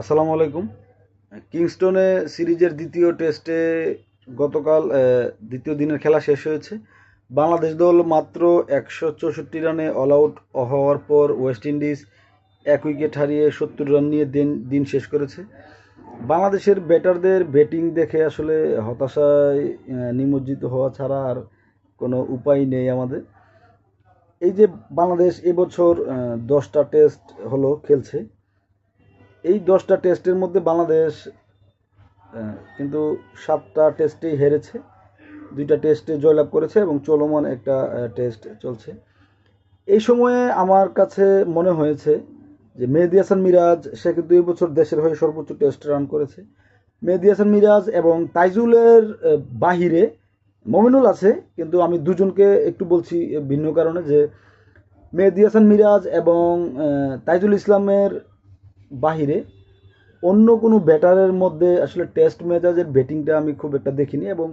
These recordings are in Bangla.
আসসালামু আলাইকুম। কিংস্টনে সিরিজের দ্বিতীয় টেস্টে গতকাল দ্বিতীয় দিনের খেলা শেষ হয়েছে। বাংলাদেশ দল মাত্র একশো চৌষট্টি রানে অল আউট হওয়ার পর ওয়েস্ট ইন্ডিজ এক উইকেট হারিয়ে সত্তর রান নিয়ে দিন দিন শেষ করেছে। বাংলাদেশের ব্যাটারদের ব্যাটিং দেখে আসলে হতাশায় নিমজ্জিত হওয়া ছাড়া আর কোনো উপায় নেই আমাদের। এই যে বাংলাদেশ এবছর দশটা টেস্ট হলো খেলছে এই দশটা টেস্টের মধ্যে বাংলাদেশ কিন্তু সাতটা টেস্টেই হেরেছে। দুইটা টেস্টে জয়লাভ করেছে এবং চলমান একটা টেস্ট চলছে। এই সময়ে আমার কাছে মনে হয়েছে যে মেহেদি হাসান মিরাজ, সে কিন্তু এই বছর দেশের হয়ে সর্বোচ্চ টেস্ট রান করেছে। মেহেদি হাসান মিরাজ এবং তাইজুলের বাহিরে মমিনুল আছে, কিন্তু আমি দুজনকে একটু বলছি ভিন্ন কারণে যে মেহেদি হাসান মিরাজ এবং তাইজুল ইসলামের বাহিরে। অন্য কোনো ব্যাটারের মধ্যে আসলে টেস্ট মেজাজের ব্যাটিংটা আমি খুব একটা দেখিনি এবং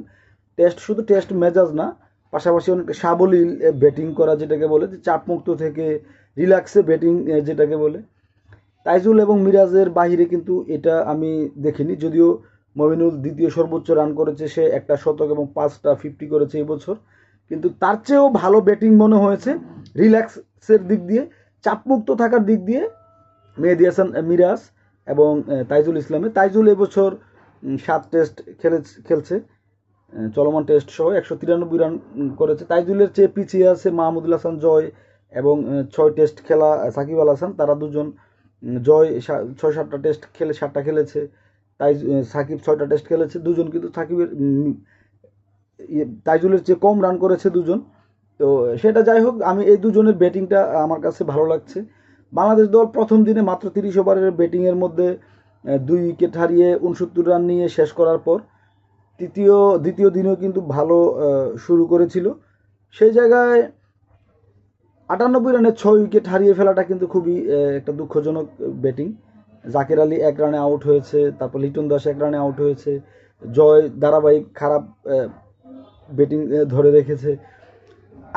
টেস্ট শুধু টেস্ট মেজাজ না, পাশাপাশি অনেক সাবলীল ব্যাটিং করা যেটাকে বলে যে চাপমুক্ত থেকে রিল্যাক্সে ব্যাটিং যেটাকে বলে। তাইজুল এবং মিরাজের বাহিরে কিন্তু এটা আমি দেখিনি, যদিও মমিনুল দ্বিতীয় সর্বোচ্চ রান করেছে, সে একটা শতক এবং পাঁচটা ফিফটি করেছে এই বছর। কিন্তু তার চেয়েও ভালো ব্যাটিং মনে হয়েছে রিল্যাক্সের দিক দিয়ে, চাপমুক্ত থাকার দিক দিয়ে মেহেদি হাসান মিরাজ এবং তাইজুল ইসলামে। তাইজুল এবছর সাত টেস্ট খেলে খেলছে। চলমান টেস্ট সহ একশো তিরানব্বই রান করেছে। তাইজুলের চেয়ে পিছিয়ে আছে মাহমুদুল হাসান জয় এবং ছয় টেস্ট খেলা সাকিব আল হাসান। তারা দুজন জয় ছয় সাতটা টেস্ট খেলে সাতটা খেলেছে। তাই সাকিব ছয়টা টেস্ট খেলেছে। দুজন কিন্তু সাকিবের ইয়ে, তাইজুলের চেয়ে কম রান করেছে দুজন। তো সেটা যাই হোক আমি এই দুজনের ব্যাটিংটা আমার কাছে ভালো লাগছে। বাংলাদেশ দল প্রথম দিনে মাত্র তিরিশ ওভারের ব্যাটিংয়ের মধ্যে দুই উইকেট হারিয়ে উনসত্তর রান নিয়ে শেষ করার পর তৃতীয়, দ্বিতীয় দিনেও কিন্তু ভালো শুরু করেছিল। সেই জায়গায় আটানব্বই রানে ছয় উইকেট হারিয়ে ফেলাটা কিন্তু খুবই একটা দুঃখজনক ব্যাটিং। জাকের আলী এক রানে আউট হয়েছে, তারপর লিটন দাস এক রানে আউট হয়েছে, জয় ধারাবাহিক খারাপ ব্যাটিং ধরে রেখেছে।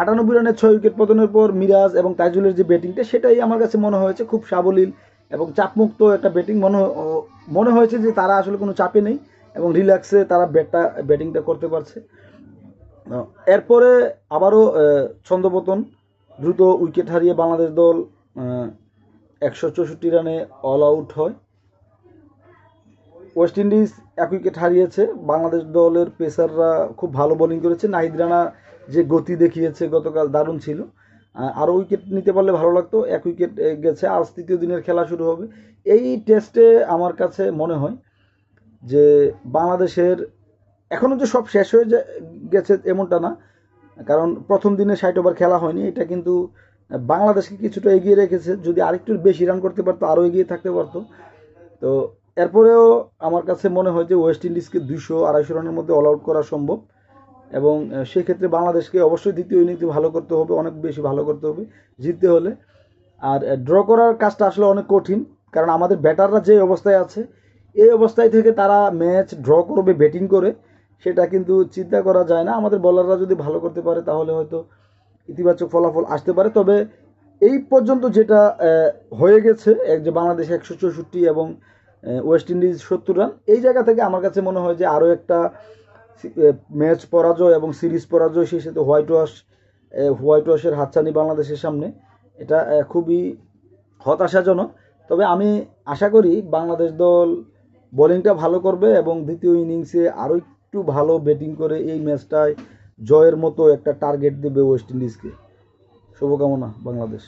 আটানব্বই রানের ছয় উইকেট পতনের পর মিরাজ এবং তাইজুলের যে ব্যাটিংটা, সেটাই আমার কাছে মনে হয়েছে খুব সাবলীল এবং চাপমুক্ত একটা ব্যাটিং মনে মনে হয়েছে যে তারা আসলে কোনো চাপে নেই এবং রিল্যাক্সে তারা ব্যাটটা, ব্যাটিংটা করতে পারছে। এরপরে আবারও ছন্দপতন, দ্রুত উইকেট হারিয়ে বাংলাদেশ দল একশো চৌষট্টি রানে অল আউট হয়। ওয়েস্ট ইন্ডিজ এক উইকেট হারিয়েছে। বাংলাদেশ দলের পেসাররা খুব ভালো বোলিং করেছে। নাহিদ রানা যে গতি দেখিয়েছে, গতকাল দারুণ ছিল। আরও উইকেট নিতে পারলে ভালো লাগতো। এক উইকেট গেছে। আজ তৃতীয় দিনের খেলা শুরু হবে। এই টেস্টে আমার কাছে মনে হয় যে বাংলাদেশের এখনও যে সব শেষ হয়ে গেছে এমনটা না। কারণ প্রথম দিনে ষাট ওভার খেলা হয়নি। এটা কিন্তু বাংলাদেশকে কিছুটা এগিয়ে রেখেছে। যদি আরেকটু বেশি রান করতে পারতো, আরও এগিয়ে থাকতে পারতো। তো এরপরেও আমার কাছে মনে হয় যে ওয়েস্ট ইন্ডিজকে দুশো আড়াইশো রানের মধ্যে অল আউট করা সম্ভব। এবং সেক্ষেত্রে বাংলাদেশকে অবশ্যই দ্বিতীয় ইনিংসে ভালো করতে হবে, অনেক বেশি ভালো করতে হবে, জিততে হলে। আর ড্র করার কাজটা আসলে অনেক কঠিন, কারণ আমাদের ব্যাটাররা যে অবস্থায় আছে, এই অবস্থায় থেকে তারা ম্যাচ ড্র করবে ব্যাটিং করে, সেটা কিন্তু চিন্তা করা যায় না। আমাদের বলাররা যদি ভালো করতে পারে, তাহলে হয়তো ইতিবাচক ফলাফল আসতে পারে। তবে এই পর্যন্ত যেটা হয়ে গেছে যে বাংলাদেশ একশো চৌষট্টি এবং ওয়েস্ট ইন্ডিজ সত্তর রান। এই জায়গা থেকে আমার কাছে মনে হয় যে আরও একটা ম্যাচ পরাজয় এবং সিরিজ পরাজয় সেই সাথে হোয়াইট ওয়াশ হোয়াইট ওয়াশের হাতছানি বাংলাদেশের সামনে। এটা খুবই হতাশাজনক। তবে আমি আশা করি বাংলাদেশ দল বোলিংটা ভালো করবে এবং দ্বিতীয় ইনিংসে আরও একটু ভালো ব্যাটিং করে এই ম্যাচটায় জয়ের মতো একটা টার্গেট দেবে ওয়েস্ট ইন্ডিজকে শুভকামনা বাংলাদেশ।